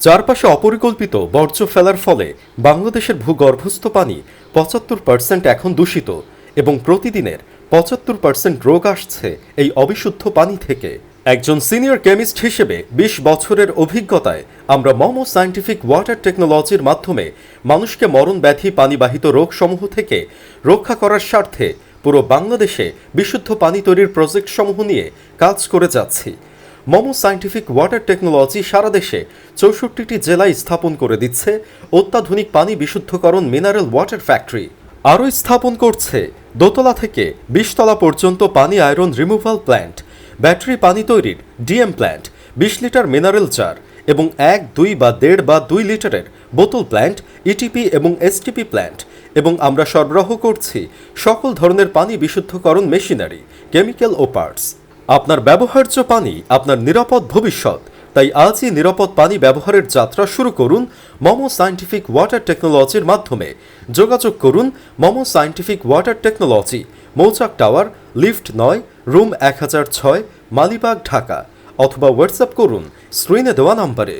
চারপাশে অপরিকল্পিত বর্জ্য ফেলার ফলে বাংলাদেশের ভূগর্ভস্থ পানি পঁচাত্তর পার্সেন্ট এখন দূষিত এবং প্রতিদিনের পঁচাত্তর পার্সেন্ট রোগ আসছে এই অবিশুদ্ধ পানি থেকে। একজন সিনিয়র কেমিস্ট হিসেবে বিশ বছরের অভিজ্ঞতায় আমরা মমো সায়েন্টিফিক ওয়াটার টেকনোলজির মাধ্যমে মানুষকে মরণ ব্যাধি পানিবাহিত রোগসমূহ থেকে রক্ষা করার স্বার্থে পুরো বাংলাদেশে বিশুদ্ধ পানি তৈরির প্রজেক্টসমূহ নিয়ে কাজ করে যাচ্ছি। মমো সায়েন্টিফিক ওয়াটার টেকনোলজি সারা দেশে চৌষট্টিটি জেলায় স্থাপন করে দিচ্ছে অত্যাধুনিক পানি বিশুদ্ধকরণ মিনারেল ওয়াটার ফ্যাক্টরি। আরও স্থাপন করছে দোতলা থেকে বিশতলা পর্যন্ত পানি আয়রন রিমুভাল প্ল্যান্ট, ব্যাটারি পানি তৈরির ডিএম প্ল্যান্ট, বিশ লিটার মিনারেল জার এবং এক, দুই বা দেড় বা দুই লিটারের বোতল প্ল্যান্ট ইটিপি এবং এসটিপি প্ল্যান্ট এবং আমরা সরবরাহ করছি সকল ধরনের পানি বিশুদ্ধকরণ মেশিনারি, কেমিক্যাল ও পার্টস। আপনার ব্যবহার্য পানি আপনার নিরাপদ ভবিষ্যৎ। তাই আজই নিরাপদ পানি ব্যবহারের যাত্রা শুরু করুন মমো সায়েন্টিফিক ওয়াটার টেকনোলজির মাধ্যমে। যোগাযোগ করুন Momo scientific water technology, Mouchak tower, lift নয়, রুম এক হাজার ছয়, মালিবাগ, ঢাকা। অথবা হোয়াটসঅ্যাপ করুন, স্ক্রিনে দেওয়া নম্বরে।